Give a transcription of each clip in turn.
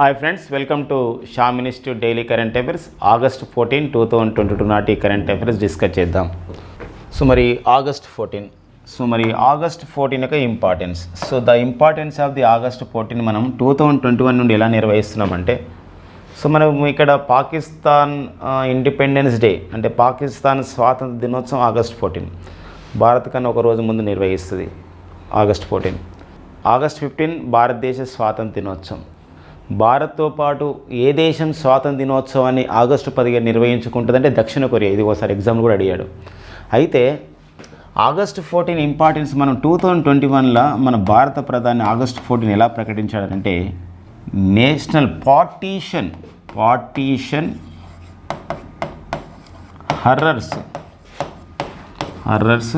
Hi friends welcome to Shah minister daily current affairs August fourteen two thousand twenty two నాటి current affairs discuss చేద్దాం. So మరి August fourteen so మరి August fourteen యొక్క importance so the importance of the August fourteen మనం two thousand twenty one నుండి ఎలా నిర్వహిస్తున్నామంటే so మనం ఇక్కడ పాకిస్తాన్ ఇండిపెండెన్స్ డే అంటే పాకిస్తాన్ స్వాతంత్ర దినోత్సవం ఆగస్ట్ ఫోర్టీన్ భారత్ కన్నా ఒక రోజు ముందు నిర్వహిస్తుంది ఆగస్ట్ ఫోర్టీన్ ఆగస్ట్ ఫిఫ్టీన్ భారతదేశ స్వాతంత్ర దినోత్సవం. భారత్తో పాటు ఏ దేశం స్వాతంత్ర దినోత్సవాన్ని ఆగస్టు పదిహేను నిర్వహించుకుంటుందంటే దక్షిణ కొరియా. ఇది ఒకసారి ఎగ్జామ్ కూడా అడిగాడు. అయితే ఆగస్టు ఫోర్టీన్ ఇంపార్టెన్స్ మనం టూ థౌజండ్ ట్వంటీ వన్లో మన భారత ప్రధాని ఆగస్టు ఫోర్టీన్ ఎలా ప్రకటించాడంటే national partition partition horrors horrors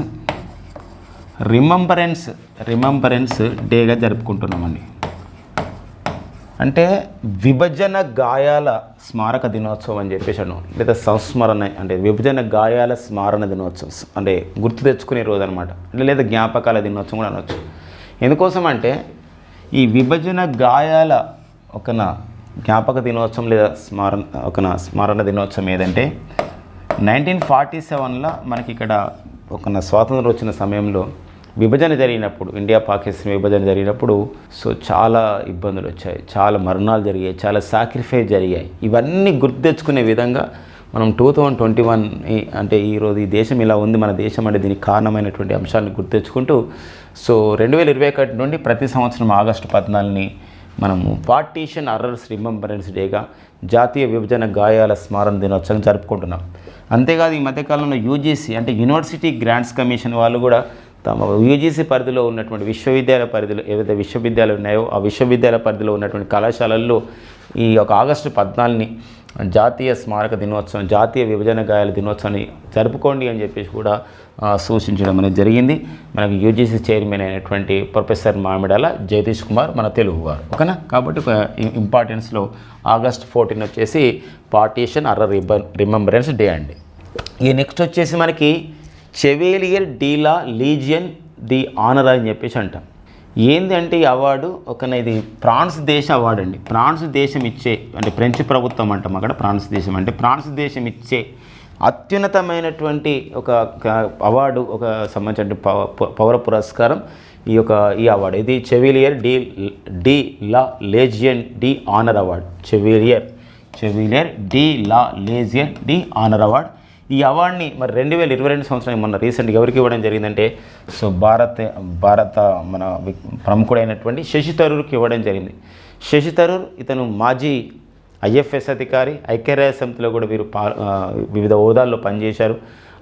remembrance remembrance డేగా జరుపుకుంటున్నామండి. అంటే విభజన గాయాల స్మారక దినోత్సవం అని చెప్పేసాను లేదా సంస్మరణ అంటే విభజన గాయాల స్మారణ దినోత్సవం అంటే గుర్తు తెచ్చుకునే రోజు అనమాట అంటే లేదా జ్ఞాపకాల దినోత్సవం కూడా అనొచ్చు. ఎందుకోసం అంటే ఈ విభజన గాయాల ఒక జ్ఞాపక దినోత్సవం లేదా స్మరణ ఒక స్మరణ దినోత్సవం ఏదంటే నైన్టీన్ ఫార్టీ సెవెన్లో మనకి ఇక్కడ ఒక స్వాతంత్రం వచ్చిన సమయంలో విభజన జరిగినప్పుడు ఇండియా పాకిస్తాన్ విభజన జరిగినప్పుడు సో చాలా ఇబ్బందులు వచ్చాయి. చాలా మరణాలు జరిగాయి. చాలా సాక్రిఫైస్ జరిగాయి. ఇవన్నీ గుర్తు తెచ్చుకునే విధంగా మనం టూ థౌజండ్ ట్వంటీ వన్ అంటే ఈరోజు ఈ దేశం ఇలా ఉంది. మన దేశం అంటే దీనికి కారణమైనటువంటి అంశాలను గుర్తు తెచ్చుకుంటూ సో రెండు వేల ఇరవై ఒకటి నుండి ప్రతి సంవత్సరం ఆగస్టు పద్నాలుగుని మనము పార్టీషన్ అర్రర్స్ రిమెంబరెన్స్ డేగా జాతీయ విభజన గాయాల స్మారణ దినోత్సవం జరుపుకుంటున్నాం. అంతేకాదు ఈ మధ్యకాలంలో యూజీసీ అంటే యూనివర్సిటీ గ్రాంట్స్ కమిషన్ వాళ్ళు కూడా తమ యూజీసీ పరిధిలో ఉన్నటువంటి విశ్వవిద్యాలయ పరిధిలో ఏవైతే విశ్వవిద్యాలయాలు ఉన్నాయో ఆ విశ్వవిద్యాలయ పరిధిలో ఉన్నటువంటి కళాశాలల్లో ఈ యొక్క ఆగస్టు పద్నాలుగుని జాతీయ స్మారక దినోత్సవం జాతీయ విభజన గాయాల దినోత్సవాన్ని జరుపుకోండి అని చెప్పేసి కూడా సూచించడం అనేది జరిగింది. మనకి యూజీసీ చైర్మన్ అయినటువంటి ప్రొఫెసర్ మామిడాల జగదీష్ కుమార్ మన తెలుగువారు ఓకేనా? కాబట్టి ఒక ఇంపార్టెన్స్లో ఆగస్ట్ ఫోర్టీన్ వచ్చేసి పార్టీషన్ అర్ర రిబన్ రిమెంబరెన్స్ డే అండి. ఈ నెక్స్ట్ వచ్చేసి మనకి చెవేలియర్ డీలా లీజియన్ ది ఆనర్ అని చెప్పేసి అంటాం. ఏంది అంటే ఈ అవార్డు? ఒక ఇది ఫ్రాన్స్ దేశ అవార్డు అండి. ఫ్రాన్స్ దేశం ఇచ్చే అంటే ఫ్రెంచ్ ప్రభుత్వం అంటాం అక్కడ ఫ్రాన్స్ దేశం. అంటే ఫ్రాన్స్ దేశం ఇచ్చే అత్యున్నతమైనటువంటి ఒక అవార్డు ఒక సంబంధించిన పవ- ప- పౌర పురస్కారం ఈ యొక్క ఈ అవార్డు. ఇది chevalier de de la legion de honour award. Chevalier chevalier de la legion de honour award. ఈ అవార్డుని మరి రెండు వేల ఇరవై రెండు సంవత్సరం మొన్న రీసెంట్గా ఎవరికి ఇవ్వడం జరిగిందంటే సో భారత భారత మన ప్రముఖుడైనటువంటి శశి థరూర్కి ఇవ్వడం జరిగింది. శశి థరూర్ ఇతను మాజీ ఐఎఫ్ఎస్ అధికారి ఐక్యరాజ్య సమితిలో కూడా వీరు పా వివిధ హోదాల్లో పనిచేశారు.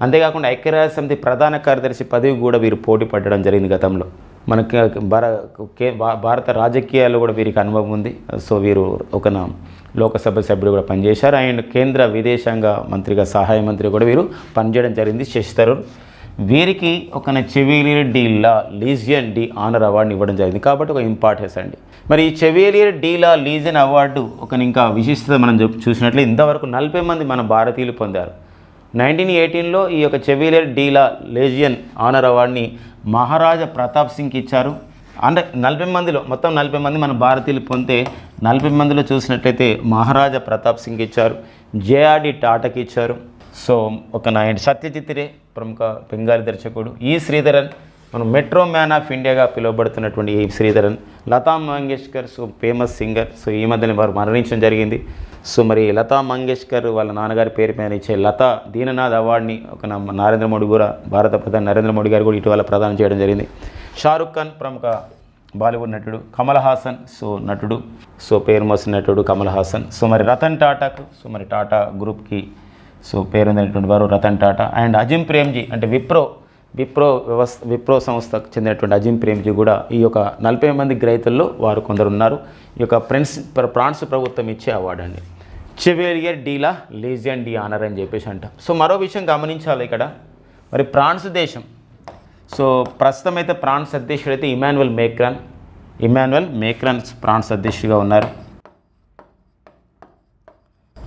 అంతేకాకుండా ఐక్యరాజ్య సమితి ప్రధాన కార్యదర్శి పదవి కూడా వీరు పోటీ పడడం జరిగింది గతంలో. మనకి భార కే- భారత రాజకీయాల్లో కూడా వీరికి అనుభవం ఉంది. సో వీరు ఒక లోకసభ సభ్యుడు కూడా పనిచేశారు. అండ్ కేంద్ర విదేశాంగ మంత్రిగా సహాయ మంత్రి కూడా వీరు పనిచేయడం జరిగింది శశి థరూర్ వీరికి ఒక chevalier de la legion d'honneur అవార్డుని ఇవ్వడం జరిగింది. కాబట్టి ఒక ఇంపార్టెన్స్ అండి. మరి ఈ chevalier de la legion award ఒక ఇంకా విశిష్టత మనం చూసినట్లు ఇంతవరకు నలభై మంది మన భారతీయులు పొందారు. నైన్టీన్ ఎయిటీన్లో ఈ యొక్క చెవిలియర్ డీలా లేజియన్ ఆనర్ అవార్డుని మహారాజా ప్రతాప్ సింగ్కి ఇచ్చారు. అంటే నలభై మందిలో మొత్తం నలభై మంది మన భారతీయులు పొందితే నలభై మందిలో చూసినట్లయితే మహారాజా ప్రతాప్ సింగ్ ఇచ్చారు. జేఆర్డి టాటాకి ఇచ్చారు. సో ఒక నాయన సత్యజిత్ రే ప్రముఖ బెంగాలీ దర్శకుడు. ఈ శ్రీధరన్ మనం మెట్రో మ్యాన్ ఆఫ్ ఇండియాగా పిలువబడుతున్నటువంటి ఈ Sreedharan. Lata Mangeshkar so famous singer. So ఈ మధ్యన వారు మరణించడం జరిగింది. సో మరి లతా మంగేష్కర్ వాళ్ళ నాన్నగారి పేరు మీద ఇచ్చే లతా దీననాథ్ అవార్డుని ఒక నరేంద్ర మోడీ కూడా భారత ప్రధాని నరేంద్ర మోడీ గారు కూడా ఇటీవల ప్రదానం చేయడం జరిగింది. షారుఖ్ ఖాన్ ప్రముఖ బాలీవుడ్ నటుడు కమల్ హాసన్ సో నటుడు సో పేరు మోసిన నటుడు కమల్ హాసన్. సో మరి రతన్ టాటాకు సో మరి టాటా గ్రూప్కి సో పేరొందినటువంటి వారు రతన్ టాటా అండ్ అజిమ్ ప్రేమ్జీ అంటే విప్రో విప్రో వ్యవస్థ విప్రో సంస్థకు చెందినటువంటి అజిమ్ ప్రేమ్జీ కూడా ఈ యొక్క నలభై మంది గ్రహీతల్లో వారు కొందరు ఉన్నారు ఈ యొక్క ప్రిన్స్ ఫ్రాన్స్ ప్రభుత్వం ఇచ్చే అవార్డు అండి. చెవేలియర్ డీలా లీజియన్ డి ఆనర్ అని చెప్పేసి అంట. సో మరో విషయం గమనించాలి ఇక్కడ. మరి ఫ్రాన్స్ దేశం. సో ప్రస్తుతం అయితే ఫ్రాన్స్ అధ్యక్షుడు అయితే Emmanuel Macron. Emmanuel Macron France అధ్యక్షుడిగా ఉన్నారు.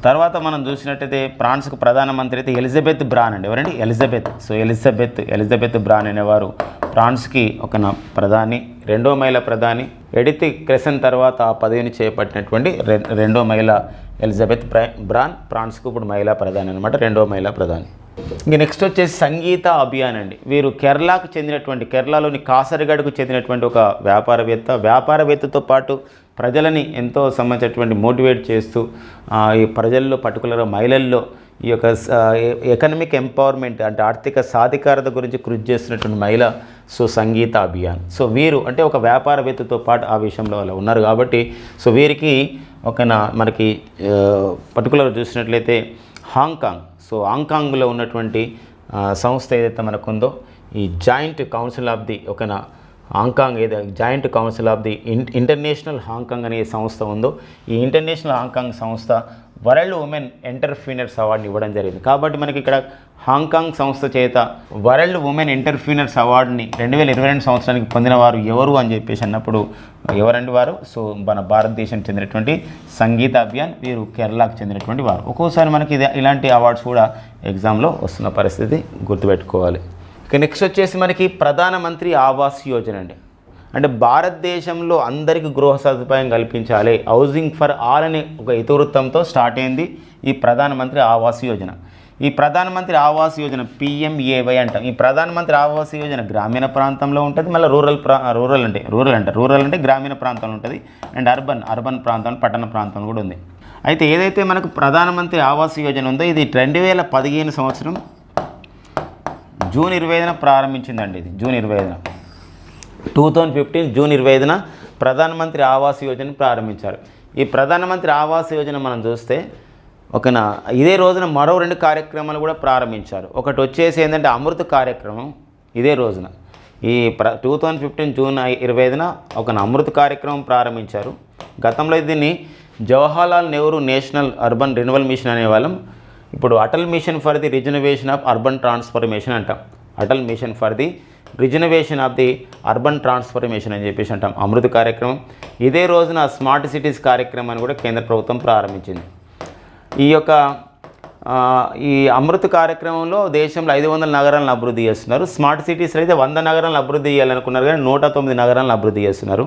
తర్వాత మనం చూసినట్టయితే ఫ్రాన్స్కు ప్రధానమంత్రి అయితే ఎలిజబెత్ బ్రాన్ అండి. ఎవరండి? Elizabeth. So Elizabeth Elizabeth Borne అనేవారు ఫ్రాన్స్కి ఒక నా ప్రధాని. రెండో మహిళా ప్రధాని ఎడిత్ క్రెసన్ తర్వాత ఆ పదవిని చేపట్టినటువంటి రె- రెండో మహిళ ఎలిజబెత్ బ్రాన్ ఫ్రాన్స్కు ఇప్పుడు మహిళా ప్రధాని అనమాట రెండో మహిళా ప్రధాని. ఇంక నెక్స్ట్ వచ్చేసి సంగీత అభియాన్ అండి. వీరు కేరళకు చెందినటువంటి కేరళలోని కాసరగడ్కు చెందినటువంటి ఒక వ్యాపారవేత్త. వ్యాపారవేత్తతో పాటు ప్రజలని ఎంతో సంబంధించినటువంటి మోటివేట్ చేస్తూ ఈ ప్రజల్లో పర్టికులర్గా మహిళల్లో ఈ యొక్క ఎకనమిక్ ఎంపవర్మెంట్ అంటే ఆర్థిక సాధికారత గురించి కృషి చేస్తున్నటువంటి మహిళ సో సంగీత అభియాన్. సో వీరు అంటే ఒక వ్యాపారవేత్తతో పాటు ఆ విషయంలో వాళ్ళు ఉన్నారు కాబట్టి సో వీరికి ఒక మనకి పర్టికులర్ చూసినట్లయితే హాంకాంగ్ సో హాంకాంగ్లో ఉన్నటువంటి సంస్థ ఏదైతే మనకు ఉందో ఈ జాయింట్ కౌన్సిల్ ఆఫ్ ది ఒక హాంకాంగ్ ఏదో? Joint council of the in international Hong Kong అనే సంస్థ ఉందో ఈ ఇంటర్నేషనల్ హాంకాంగ్ సంస్థ వరల్డ్ ఉమెన్ ఎంటర్ప్రీనర్స్ అవార్డుని ఇవ్వడం జరిగింది. కాబట్టి మనకి ఇక్కడ హాంకాంగ్ సంస్థ చేత వరల్డ్ ఉమెన్ ఎంటర్ప్రీనర్స్ అవార్డుని రెండు వేల ఇరవై రెండు సంవత్సరానికి పొందిన వారు ఎవరు అని చెప్పేసి అన్నప్పుడు ఎవరండి వారు? సో మన భారతదేశం చెందినటువంటి సంగీత అభియాన్ వీరు కేరళకు చెందినటువంటి వారు. ఒక్కోసారి మనకి ఇది ఇలాంటి అవార్డ్స్ కూడా ఎగ్జామ్లో వస్తున్న పరిస్థితి గుర్తుపెట్టుకోవాలి. ఇక నెక్స్ట్ వచ్చేసి మనకి ప్రధానమంత్రి ఆవాస్ యోజన అండి. అంటే భారతదేశంలో అందరికీ గృహ సదుపాయం కల్పించాలి. హౌసింగ్ ఫర్ ఆల్ అనే ఒక ఇతివృత్తంతో స్టార్ట్ అయింది ఈ ప్రధానమంత్రి ఆవాస్ యోజన. ఈ ప్రధానమంత్రి ఆవాస్ యోజన పిఎంఏవై అంటాం. ఈ ప్రధానమంత్రి ఆవాస్ యోజన గ్రామీణ ప్రాంతంలో ఉంటుంది మళ్ళీ రూరల్ ప్రా రూరల్ అంటే రూరల్ అంటే. రూరల్ అంటే గ్రామీణ ప్రాంతంలో ఉంటుంది. అండ్ అర్బన్ అర్బన్ ప్రాంతం పట్టణ ప్రాంతం కూడా ఉంది. అయితే ఏదైతే మనకు ప్రధానమంత్రి ఆవాస్ యోజన ఉందో ఇది రెండు వేల పదిహేను సంవత్సరం జూన్ ఇరవై ఐదున ప్రారంభించిందండి ఇది జూన్ ఇరవై ఐదున. టూ థౌజండ్ ఫిఫ్టీన్ జూన్ ఇరవై ఐదున ప్రధానమంత్రి ఆవాస్ యోజన ప్రారంభించారు. ఈ ప్రధానమంత్రి ఆవాస్ యోజన మనం చూస్తే ఒకన ఇదే రోజున మరో రెండు కార్యక్రమాలు కూడా ప్రారంభించారు. ఒకటి వచ్చేసి ఏంటంటే అమృత కార్యక్రమం ఇదే రోజున. ఈ ప్ర టూ థౌజండ్ ఫిఫ్టీన్ జూన్ ఇరవై ఐదున ఒక అమృత కార్యక్రమం ప్రారంభించారు. గతంలో దీన్ని Jawaharlal Nehru national urban renewal mission అనేవాళ్ళం. ఇప్పుడు Atal mission for the rejuvenation of urban transformation అంటాం. Atal mission for the rejuvenation of the urban transformation అని చెప్పేసి అంటాం. అమృత కార్యక్రమం. ఇదే రోజున స్మార్ట్ సిటీస్ కార్యక్రమాన్ని కూడా కేంద్ర ప్రభుత్వం ప్రారంభించింది. ఈ యొక్క ఈ అమృత కార్యక్రమంలో దేశంలో ఐదు వందల నగరాలను అభివృద్ధి చేస్తున్నారు. స్మార్ట్ సిటీస్లో అయితే వంద నగరాలను అభివృద్ధి చేయాలనుకున్నారు కానీ నూట తొమ్మిది నగరాలను అభివృద్ధి చేస్తున్నారు.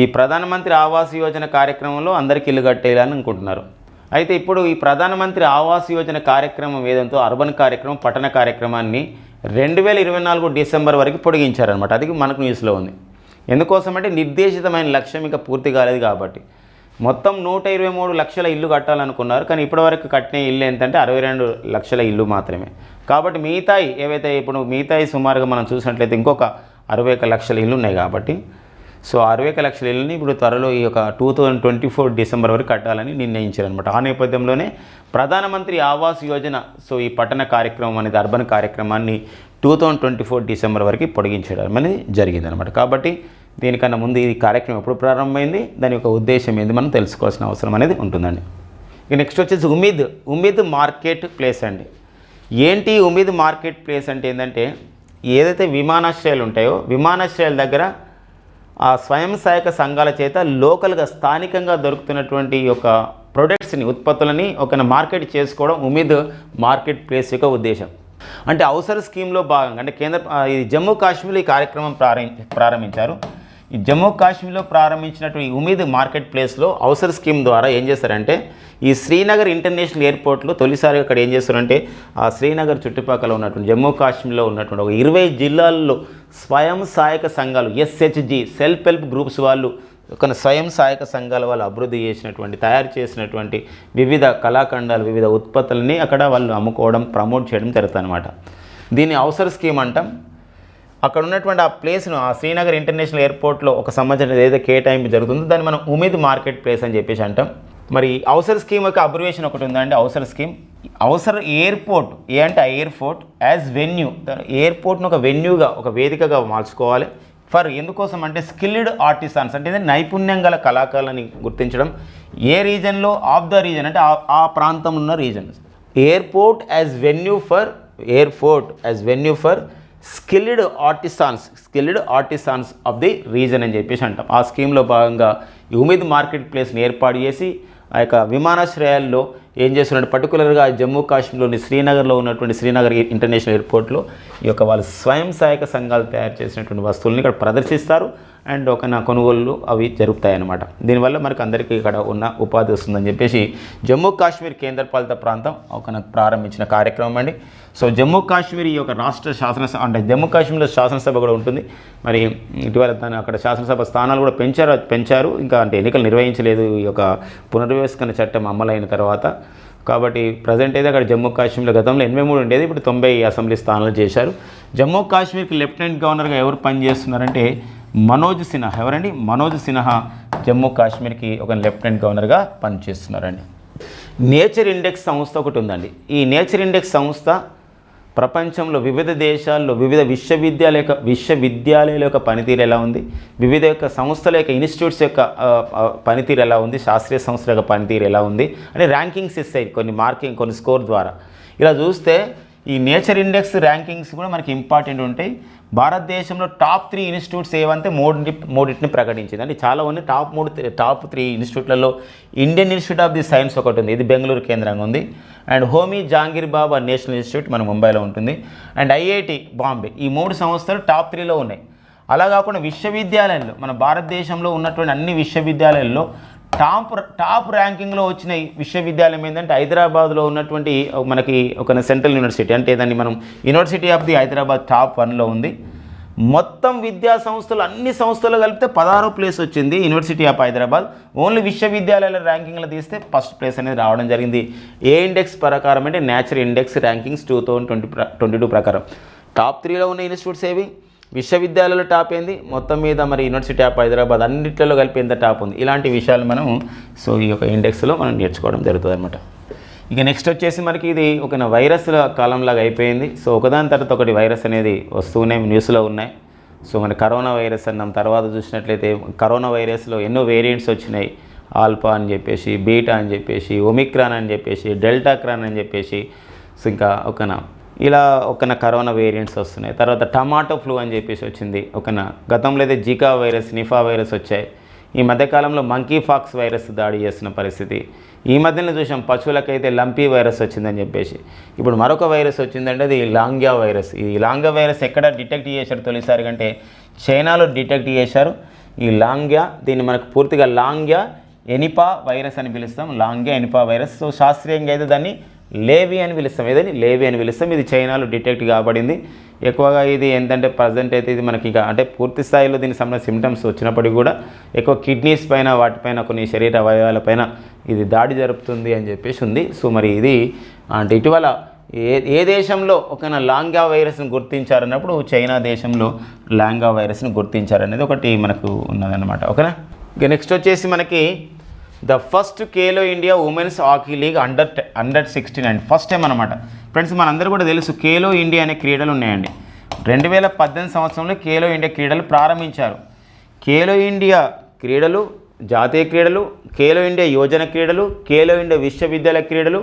ఈ ప్రధానమంత్రి ఆవాస్ యోజన కార్యక్రమంలో అందరికీ ఇల్లు కట్టేయాలని అనుకుంటున్నారు. అయితే ఇప్పుడు ఈ ప్రధానమంత్రి ఆవాస్ యోజన కార్యక్రమం ఏదంతో అర్బన్ కార్యక్రమం పట్టణ కార్యక్రమాన్ని రెండు వేల ఇరవై నాలుగు డిసెంబర్ వరకు పొడిగించారనమాట అది మనకు న్యూస్లో ఉంది. ఎందుకోసం అంటే నిర్దేశితమైన లక్ష్యం ఇంకా పూర్తి కాలేదు కాబట్టి. మొత్తం నూట ఇరవై మూడు లక్షల ఇల్లు కట్టాలనుకున్నారు. కానీ ఇప్పటివరకు కట్టిన ఇల్లు ఏంటంటే అరవై రెండు లక్షల ఇల్లు మాత్రమే. కాబట్టి మిగతాయి ఏవైతే ఇప్పుడు మిగతాయి సుమారుగా మనం చూసినట్లయితే ఇంకొక అరవై ఒక లక్షల ఇల్లు ఉన్నాయి కాబట్టి సో అరవై ఒక లక్షల ఇళ్ళని ఇప్పుడు త్వరలో ఈ యొక్క two thousand twenty four December వరకు కట్టాలని నిర్ణయించారనమాట ఆ నేపథ్యంలోనే ప్రధానమంత్రి ఆవాస్ యోజన సో ఈ పట్టణ కార్యక్రమం అనేది అర్బన్ కార్యక్రమాన్ని two thousand twenty four December వరకు పొడిగించడం అనేది జరిగిందనమాట కాబట్టి దీనికన్నా ముందు ఈ కార్యక్రమం ఎప్పుడు ప్రారంభమైంది దాని యొక్క ఉద్దేశం ఏంది మనం తెలుసుకోవాల్సిన అవసరం అనేది ఉంటుందండి. ఇక నెక్స్ట్ వచ్చేసి ఉమీద్ ఉమీద్ మార్కెట్ ప్లేస్ అండి. ఏంటి ఉమీద్ మార్కెట్ ప్లేస్ అంటే ఏంటంటే ఏదైతే విమానాశ్రయాలు ఉంటాయో విమానాశ్రయాల దగ్గర ఆ స్వయం సహాయక సంఘాల చేత లోకల్గా స్థానికంగా దొరుకుతున్నటువంటి యొక్క ప్రొడక్ట్స్ని ఉత్పత్తులని ఒక మార్కెట్ చేసుకోవడం ఉమీద్ మార్కెట్ ప్లేస్ యొక్క ఉద్దేశం. అంటే అవసర స్కీమ్లో భాగంగా అంటే కేంద్ర ఇది జమ్మూ కాశ్మీర్ ఈ కార్యక్రమం ప్రారం ప్రారంభించారు. ఈ జమ్మూ కాశ్మీర్లో ప్రారంభించినటువంటి ఈ ఉమీద్ మార్కెట్ ప్లేస్లో అవసర స్కీమ్ ద్వారా ఏం చేస్తారంటే ఈ శ్రీనగర్ ఇంటర్నేషనల్ ఎయిర్పోర్ట్లో తొలిసారిగా అక్కడ ఏం చేస్తారంటే ఆ శ్రీనగర్ చుట్టుపక్కల ఉన్నటువంటి జమ్మూ కాశ్మీర్లో ఉన్నటువంటి ఒక ఇరవై జిల్లాల్లో స్వయం సహాయక సంఘాలు ఎస్హెచ్జి సెల్ఫ్ హెల్ప్ గ్రూప్స్ వాళ్ళు ఒక స్వయం సహాయక సంఘాల వాళ్ళు అభివృద్ధి చేసినటువంటి తయారు చేసినటువంటి వివిధ కళాఖండాలు వివిధ ఉత్పత్తులని అక్కడ వాళ్ళు అమ్ముకోవడం ప్రమోట్ చేయడం జరుగుతుంది అనమాట దీన్ని అవసర స్కీమ్ అంటాం. అక్కడ ఉన్నటువంటి ఆ ప్లేస్ను ఆ శ్రీనగర్ ఇంటర్నేషనల్ ఎయిర్పోర్ట్లో ఒక సంబంధించిన ఏదైతే కేటాయింపు జరుగుతుందో. దాన్ని మనం ఉమీద్ మార్కెట్ ప్లేస్ అని చెప్పేసి అంటాం. మరి అవసర స్కీమ్ యొక్క అబ్రివేషన్ ఒకటి ఉందండి అవసర స్కీమ్. అవసర ఎయిర్పోర్ట్ ఏ అంటే ఆ ఎయిర్పోర్ట్ యాజ్ వెన్యూ. ఎయిర్పోర్ట్ను ఒక వెన్యూగా ఒక వేదికగా మార్చుకోవాలి. ఫర్ ఎందుకోసం అంటే స్కిల్డ్ ఆర్టిసాన్స్ అంటే నైపుణ్యం గల కళాకారులని గుర్తించడం. ఏ రీజన్లో? ఆఫ్ ద రీజన్ అంటే ఆ- ఆ ప్రాంతం ఉన్న region airport as venue for airport as venue for skilled artisans skilled artisans of the region అని చెప్పేసి అంటాం. ఆ స్కీమ్లో భాగంగా ఉమేద్ మార్కెట్ ప్లేస్ని ఏర్పాటు చేసి ఆ యొక్క విమానాశ్రయాల్లో ఏం చేస్తున్నాడు? పర్టికులర్గా జమ్మూ కాశ్మీర్లోని శ్రీనగర్లో ఉన్నటువంటి శ్రీనగర్ ఇంటర్నేషనల్ ఎయిర్పోర్ట్లో ఈ యొక్క వాళ్ళు స్వయం సహాయక సంఘాలు తయారు చేసినటువంటి వస్తువుల్ని ఇక్కడ ప్రదర్శిస్తారు. అండ్ ఒక నా కొనుగోళ్ళు అవి జరుగుతాయన్నమాట. దీనివల్ల మనకు అందరికీ ఇక్కడ ఉన్న ఉపాధి వస్తుందని చెప్పేసి జమ్మూ కాశ్మీర్ కేంద్రపాలిత ప్రాంతం ఒక నాకు ప్రారంభించిన కార్యక్రమం అండి. సో జమ్మూ కాశ్మీర్ ఈ యొక్క రాష్ట్ర శాసనసభ అంటే జమ్మూ కాశ్మీర్లో శాసనసభ కూడా ఉంటుంది. మరి ఇటీవల తను అక్కడ శాసనసభ స్థానాలు కూడా పెంచారు పెంచారు. ఇంకా అంటే ఎన్నికలు నిర్వహించలేదు. ఈ యొక్క పునర్వ్యవస్థకరణ చట్టం అమలైన తర్వాత కాబట్టి ప్రజెంట్ అయితే అక్కడ జమ్మూ కాశ్మీర్లో గతంలో ఎనభై మూడు ఉండేది ఇప్పుడు తొంభై అసెంబ్లీ స్థానాలు చేశారు. జమ్మూ కాశ్మీర్కి లెఫ్టినెంట్ గవర్నర్గా ఎవరు పనిచేస్తున్నారంటే మనోజ్ సిన్హా. ఎవరండి? మనోజ్ సిన్హా జమ్మూ కాశ్మీర్కి ఒక లెఫ్టినెంట్ గవర్నర్గా పనిచేస్తున్నారండి. నేచర్ ఇండెక్స్ సంస్థ ఒకటి ఉందండి. ఈ నేచర్ ఇండెక్స్ సంస్థ ప్రపంచంలో వివిధ దేశాల్లో వివిధ విశ్వవిద్యాలయ యొక్క విశ్వవిద్యాలయాల యొక్క పనితీరు ఎలా ఉంది? వివిధ యొక్క సంస్థల యొక్క ఇన్స్టిట్యూట్స్ యొక్క పనితీరు ఎలా ఉంది? శాస్త్రీయ సంస్థల యొక్క పనితీరు ఎలా ఉంది? అంటే ర్యాంకింగ్స్ ఇస్తాయి కొన్ని మార్కింగ్ కొన్ని స్కోర్ ద్వారా. ఇలా చూస్తే ఈ నేచర్ ఇండెక్స్ ర్యాంకింగ్స్ కూడా మనకి ఇంపార్టెంట్ ఉంటాయి. భారతదేశంలో టాప్ త్రీ ఇన్స్టిట్యూట్స్ ఏవంటే మూడు మూడింటిని ప్రకటించింది. అంటే చాలా ఉంది టాప్ మూడు top three ఇన్స్టిట్యూట్లలో Indian institute of the science ఒకటి ఉంది. ఇది బెంగళూరు కేంద్రంగా ఉంది. And Homi Jehangir Bhabha national institute మన ముంబైలో ఉంటుంది. అండ్ ఐఐటి బాంబే ఈ మూడు సంస్థలు టాప్ త్రీలో ఉన్నాయి. అలా కాకుండా విశ్వవిద్యాలయంలో మన భారతదేశంలో ఉన్నటువంటి అన్ని విశ్వవిద్యాలయాల్లో టాప్ టాప్ ర్యాంకింగ్లో వచ్చిన విశ్వవిద్యాలయం ఏంటంటే హైదరాబాద్లో ఉన్నటువంటి మనకి ఒక సెంట్రల్ యూనివర్సిటీ. అంటే దాన్ని మనం university of the Hyderabad top వన్లో ఉంది. మొత్తం విద్యా సంస్థలు అన్ని సంస్థలు కలిపితే పదహారో ప్లేస్ వచ్చింది యూనివర్సిటీ ఆఫ్ హైదరాబాద్. ఓన్లీ విశ్వవిద్యాలయాల ర్యాంకింగ్లో తీస్తే ఫస్ట్ ప్లేస్ అనేది రావడం జరిగింది. ఏ ఇండెక్స్ ప్రకారం అంటే nature index rankings two thousand twenty twenty two ప్రకారం. టాప్ త్రీలో ఉన్న ఇన్స్టిట్యూట్స్ ఏవి? విశ్వవిద్యాలయాలు టాప్ ఏంది? మొత్తం మీద మరి యూనివర్సిటీ టాప్ హైదరాబాద్ అన్నింటిలో కలిపి ఎంత టాప్ ఉంది? ఇలాంటి విషయాలు మనం సో ఈ యొక్క ఇండెక్స్లో మనం నేర్చుకోవడం జరుగుతుంది అనమాట ఇక నెక్స్ట్ వచ్చేసి మనకి ఇది ఒక వైరస్ల కాలంలాగా అయిపోయింది. సో ఒకదాని తర్వాత ఒకటి వైరస్ అనేది వస్తూనే న్యూస్లో ఉన్నాయి. సో మన కరోనా వైరస్ అన్నాం. తర్వాత చూసినట్లయితే కరోనా వైరస్లో ఎన్నో వేరియంట్స్ వచ్చినాయి. ఆల్ఫా అని చెప్పేసి బీటా అని చెప్పేసి ఒమిక్రాన్ అని చెప్పేసి డెల్టా క్రాన్ అని చెప్పేసి సో ఇంకా ఒకన ఇలా ఒకన కరోనా వేరియంట్స్ వస్తున్నాయి. తర్వాత టమాటో ఫ్లూ అని చెప్పేసి వచ్చింది. ఒకన గతంలో అయితే జికా వైరస్ నిఫా వైరస్ వచ్చాయి. ఈ మధ్యకాలంలో మంకీ ఫాక్స్ వైరస్ దాడి చేస్తున్న పరిస్థితి. ఈ మధ్యనే చూసాం పశువులకైతే లంపీ వైరస్ వచ్చిందని చెప్పేసి. ఇప్పుడు మరొక వైరస్ వచ్చిందంటే అది లాంగ్యా వైరస్. ఈ లాంగ్యా వైరస్ ఎక్కడ డిటెక్ట్ చేశారు తొలిసారి కంటే చైనాలో డిటెక్ట్ చేశారు. ఈ లాంగ్యా దీన్ని మనకు పూర్తిగా లాంగ్యా ఎనిపా వైరస్ అని పిలుస్తాం. లాంగ్యా ఎనిపా వైరస్. సో శాస్త్రీయంగా అయితే దాన్ని లేవి అని పిలుస్తాం. ఏదని? లేవి అని పిలుస్తాం. ఇది చైనాలో డిటెక్ట్ కాబడింది. ఎక్కువగా ఇది ఏంటంటే ప్రజెంట్ అయితే ఇది మనకి ఇక అంటే పూర్తి స్థాయిలో దీనికి సంబంధించిన సిమ్టమ్స్ వచ్చినప్పటికీ కూడా ఎక్కువ కిడ్నీస్ పైన వాటిపైన కొన్ని శరీర అవయవాలపైన ఇది దాడి జరుపుతుంది అని చెప్పేసి ఉంది. సో మరి ఇది అంటే ఇటీవల ఏ ఏ దేశంలో ఒక లాంగా వైరస్ని గుర్తించారన్నప్పుడు చైనా దేశంలో లాంగా వైరస్ని గుర్తించారనేది ఒకటి మనకు ఉన్నదన్నమాట. ఓకేనా? ఇక నెక్స్ట్ వచ్చేసి మనకి the first Khelo India women's hockey league under under sixteen nine first time అనమాట ఫ్రెండ్స్ మనందరూ కూడా తెలుసు కేలో ఇండియా అనే క్రీడలు ఉన్నాయండి. రెండు వేల పద్దెనిమిది సంవత్సరంలో కేలో ఇండియా క్రీడలు ప్రారంభించారు. కేలో ఇండియా క్రీడలు జాతీయ క్రీడలు కేలో ఇండియా యోజన క్రీడలు కేలో ఇండియా విశ్వవిద్యాలయ క్రీడలు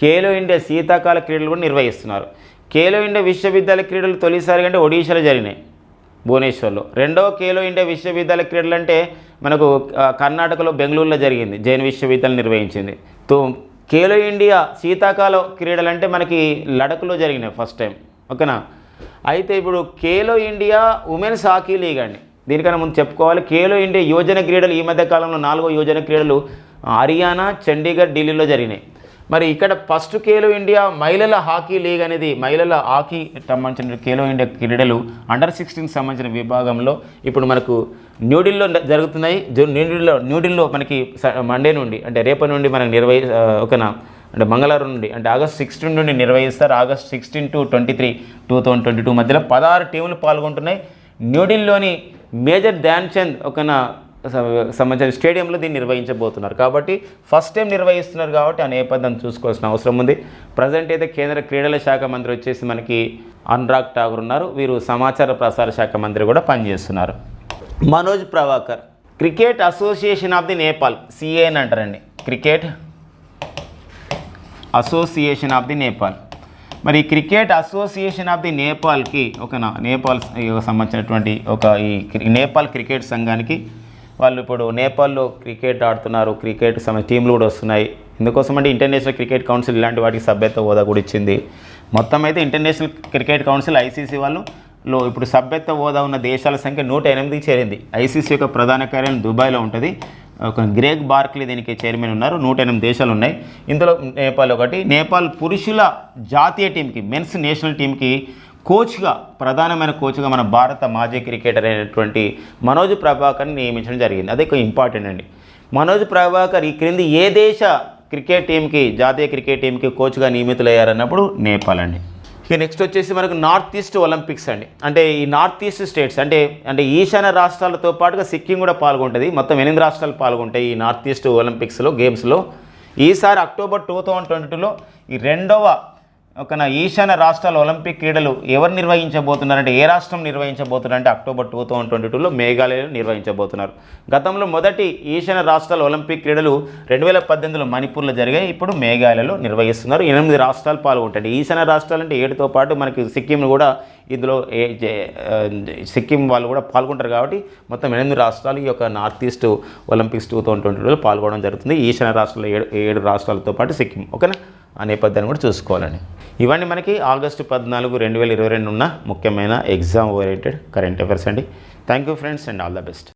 కేలో ఇండియా శీతాకాల క్రీడలు కూడా నిర్వహిస్తున్నారు. కేలో ఇండియా విశ్వవిద్యాలయ క్రీడలు తొలిసారిగా కంటే ఒడిశాలో జరిగినాయి. భువనేశ్వర్లో. రెండవ ఖేలో ఇండియా విశ్వవిద్యాలయ క్రీడలు అంటే మనకు కర్ణాటకలో బెంగళూరులో జరిగింది. జైన్ విశ్వవిద్యాలయం నిర్వహించింది. తో ఖేలో ఇండియా శీతాకాల క్రీడలు అంటే మనకి లడఖ్లో జరిగినాయి ఫస్ట్ టైం. ఓకేనా? అయితే ఇప్పుడు Khelo India women's hockey league అండి. దీనికన్నా ముందు చెప్పుకోవాలి. ఖేలో ఇండియా యోజన క్రీడలు ఈ మధ్య కాలంలో నాలుగో యోజన క్రీడలు హర్యానా చండీగఢ్ ఢిల్లీలో జరిగినాయి. మరి ఇక్కడ ఫస్ట్ ఖేలో ఇండియా మహిళల హాకీ లీగ్ అనేది మహిళల హాకీ సంబంధించిన ఖేలో ఇండియా క్రీడలు అండర్ సిక్స్టీన్ సంబంధించిన విభాగంలో ఇప్పుడు మనకు న్యూఢిల్లీలో జరుగుతున్నాయి. న్యూఢిల్లీలో న్యూఢిల్లీలో మనకి స- మండే నుండి అంటే రేపటి నుండి మనకు నిర్వహి ఆ, ఒకనా అంటే మంగళవారం నుండి అంటే ఆగస్ట్ సిక్స్టీన్ నుండి నిర్వహిస్తారు. August sixteen to twenty three two thousand twenty two మధ్యలో పదహారు టీములు పాల్గొంటున్నాయి. న్యూఢిల్లీలోని మేజర్ ధ్యాన్చంద్ ఒక ఒకన సంబంధించిన స్టేడియంలో దీన్ని నిర్వహించబోతున్నారు. కాబట్టి ఫస్ట్ టైం నిర్వహిస్తున్నారు కాబట్టి ఆ నేపథ్యం చూసుకోవాల్సిన అవసరం ఉంది. ప్రజెంట్ అయితే కేంద్ర క్రీడల శాఖ మంత్రి వచ్చేసి మనకి అనురాగ్ ఠాగూర్ ఉన్నారు. వీరు సమాచార ప్రసార శాఖ మంత్రి కూడా పనిచేస్తున్నారు. Manoj Prabhakar cricket association of the Nepal CA అని అంటారండి. Cricket association of the Nepal. మరి క్రికెట్ అసోసియేషన్ ఆఫ్ ది నేపాల్కి ఒక నేపాల్ సంబంధించినటువంటి ఒక ఈ నేపాల్ క్రికెట్ సంఘానికి వాళ్ళు ఇప్పుడు నేపాల్లో క్రికెట్ ఆడుతున్నారు. క్రికెట్ సమ టీంలు కూడా వస్తున్నాయి. ఎందుకోసం అంటే ఇంటర్నేషనల్ క్రికెట్ కౌన్సిల్ ఇలాంటి వాటికి సభ్యత్వ హోదా కూడా ఇచ్చింది. మొత్తం అయితే ఇంటర్నేషనల్ క్రికెట్ కౌన్సిల్ ఐసీసీ వాళ్ళు లో ఇప్పుడు సభ్యత్వ హోదా ఉన్న దేశాల సంఖ్య నూట ఎనిమిదికి చేరింది. ఐసీసీ యొక్క ప్రధాన కార్యాలయం దుబాయ్లో ఉంటుంది. ఒక గ్రేగ్ బార్క్లీ దీనికి చైర్మన్ ఉన్నారు. నూట ఎనిమిది దేశాలు ఉన్నాయి. ఇందులో నేపాల్ ఒకటి. నేపాల్ పురుషుల జాతీయ టీంకి మెన్స్ నేషనల్ టీంకి కోచ్గా ప్రధానమైన కోచ్గా మన భారత మాజీ క్రికెటర్ అయినటువంటి మనోజ్ ప్రభాకర్ని నియమించడం జరిగింది. అదే ఇంపార్టెంట్ అండి. మనోజ్ ప్రభాకర్ ఈ క్రింది ఏ దేశ క్రికెట్ టీంకి జాతీయ క్రికెట్ టీంకి కోచ్గా నియమితులయ్యారన్నప్పుడు నేపాల్ అండి. ఇక నెక్స్ట్ వచ్చేసి మనకు నార్త్ ఈస్ట్ ఒలింపిక్స్ అండి. అంటే ఈ నార్త్ ఈస్ట్ స్టేట్స్ అంటే అంటే ఈశాన్య రాష్ట్రాలతో పాటుగా సిక్కిం కూడా పాల్గొంటుంది. మొత్తం ఎనిమిది రాష్ట్రాలు పాల్గొంటాయి ఈ నార్త్ ఈస్ట్ ఒలింపిక్స్లో గేమ్స్లో. ఈసారి అక్టోబర్ టూ థౌజండ్ ట్వంటీ టూలో ఈ రెండవ ఒక ఈశాన్య రాష్ట్రాల ఒలింపిక్ క్రీడలు ఎవరు నిర్వహించబోతున్నారంటే ఏ రాష్ట్రం నిర్వహించబోతున్నారంటే అక్టోబర్ టూ థౌజండ్ ట్వంటీ టూలో మేఘాలయలో నిర్వహించబోతున్నారు. గతంలో మొదటి ఈశాన్య రాష్ట్రాల ఒలింపిక్ క్రీడలు రెండు వేల పద్దెనిమిదిలో మణిపూర్లో జరిగాయి ఇప్పుడు మేఘాలయలో నిర్వహిస్తున్నారు. ఎనిమిది రాష్ట్రాలు పాల్గొంటాయి. ఈశాన్య రాష్ట్రాలు అంటే ఏడుతో పాటు మనకి సిక్కిం కూడా ఇందులో ఏ సిక్కిం వాళ్ళు కూడా పాల్గొంటారు కాబట్టి మొత్తం ఎనిమిది రాష్ట్రాలు ఈ యొక్క north east Olympics two thousand twenty టూలో పాల్గొనడం జరుగుతుంది. ఈశాన్య రాష్ట్రాల ఏడు ఏడు రాష్ట్రాలతో పాటు సిక్కిం. ఓకేనా? ఆ నేపథ్యాన్ని కూడా చూసుకోవాలండి ఇవన్నీ మనకి ఆగస్టు పద్నాలుగు రెండు వేల ఇరవై రెండు ఉన్న ముఖ్యమైన ఎగ్జామ్ ఓరియంటెడ్ కరెంట్ అఫైర్స్ అండి. Thank you friends and all the best.